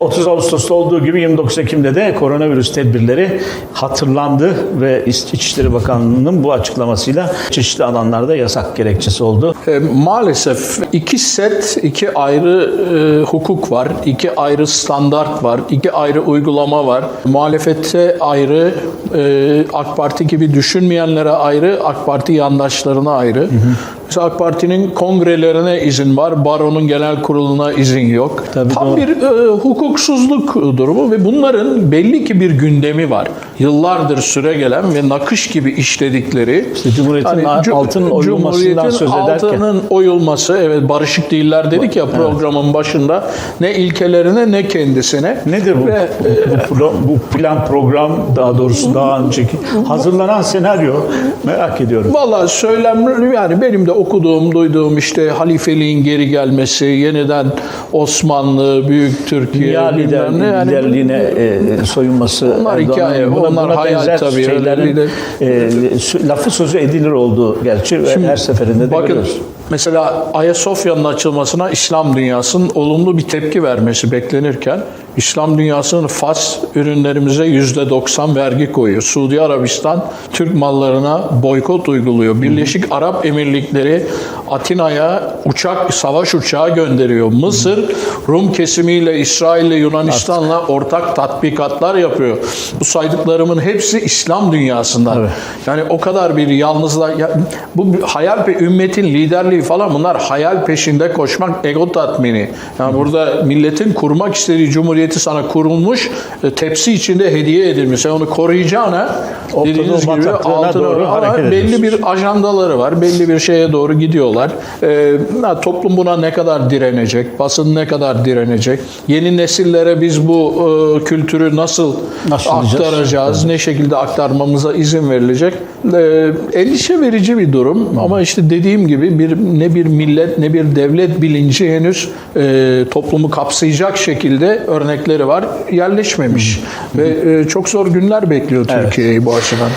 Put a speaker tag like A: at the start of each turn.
A: 30 Ağustos'ta olduğu gibi 29 Ekim'de de koronavirüs tedbirleri hatırlandı ve İç- İçişleri Bakanlığı'nın bu açıklamasıyla çeşitli alanlarda yasak gerekçesi oldu.
B: E, maalesef iki set, iki ayrı e, hukuk var, iki ayrı standart var, iki ayrı uygulama var. Muhalefette ayrı, e, AK Parti gibi düşünmeyenlere ayrı, AK Parti yandaşlarına ayrı. Mesela AK Parti'nin kongrelerine izin var, baronun genel kuruluna izin yok.
A: Tabii
B: Tam
A: doğru.
B: bir e, hukuksuzluk durumu ve bunların belli ki bir gündemi var. Yıllardır süre gelen ve nakış gibi işledikleri
A: İşte Cumhuriyet'in
B: Cum-
A: altın oyulmasından söz ederken.
B: altının oyulması, evet barışık değiller dedik ya programın başında. Ne ilkelerine ne kendisine.
A: Nedir bu,
B: Ve,
A: bu, pro- bu plan program daha doğrusu daha önceki hazırlanan senaryo merak ediyorum.
B: Valla söylemleri yani benim de okuduğum, duyduğum işte halifeliğin geri gelmesi, yeniden Osmanlı, Büyük Türkiye,
A: Dünya lider,
B: ne. Yani
A: liderliğine e, soyunması
B: Onlar hikaye, onlar hayal
A: benzer
B: tabii,
A: şeylerin e, lafı sözü edilir olduğu gerçi ve her seferinde de
B: Bakın
A: görüyoruz.
B: mesela Ayasofya'nın açılmasına İslam dünyasının olumlu bir tepki vermesi beklenirken İslam dünyasının Fas ürünlerimize %90 vergi koyuyor. Suudi Arabistan Türk mallarına boykot uyguluyor. Birleşik Arap Emirlikleri Atina'ya uçak, savaş uçağı gönderiyor. Mısır Rum kesimiyle İsrail'le Yunanistan'la ortak tatbikatlar yapıyor. Bu saydıklarımın hepsi İslam dünyasından.
A: Evet.
B: Yani o kadar bir yalnızlar ya, bu hayal pe- ümmetin liderliği falan bunlar hayal peşinde koşmak ego tatmini. Yani burada milletin kurmak istediği cumhuriyeti sana kurulmuş e, tepsi içinde hediye edilmiş. Sen onu koruyacağına
A: Ortadoğu
B: dediğiniz gibi altına
A: doğru
B: ama belli bir ajandaları var. Belli bir şeye doğru gidiyorlar. Ee, ha, toplum buna ne kadar direnecek? Basın ne kadar direnecek? Yeni nesillere biz bu e, kültürü nasıl,
A: Nasıl
B: aktaracağız? Ne şekilde aktarmamıza izin verilecek? Ee, endişe verici bir durum ama işte dediğim gibi bir ne bir millet ne bir devlet bilinci henüz e, toplumu kapsayacak şekilde örnekleri var. Yerleşmemiş ve e, çok zor günler bekliyor Türkiye'yi bu açıdan.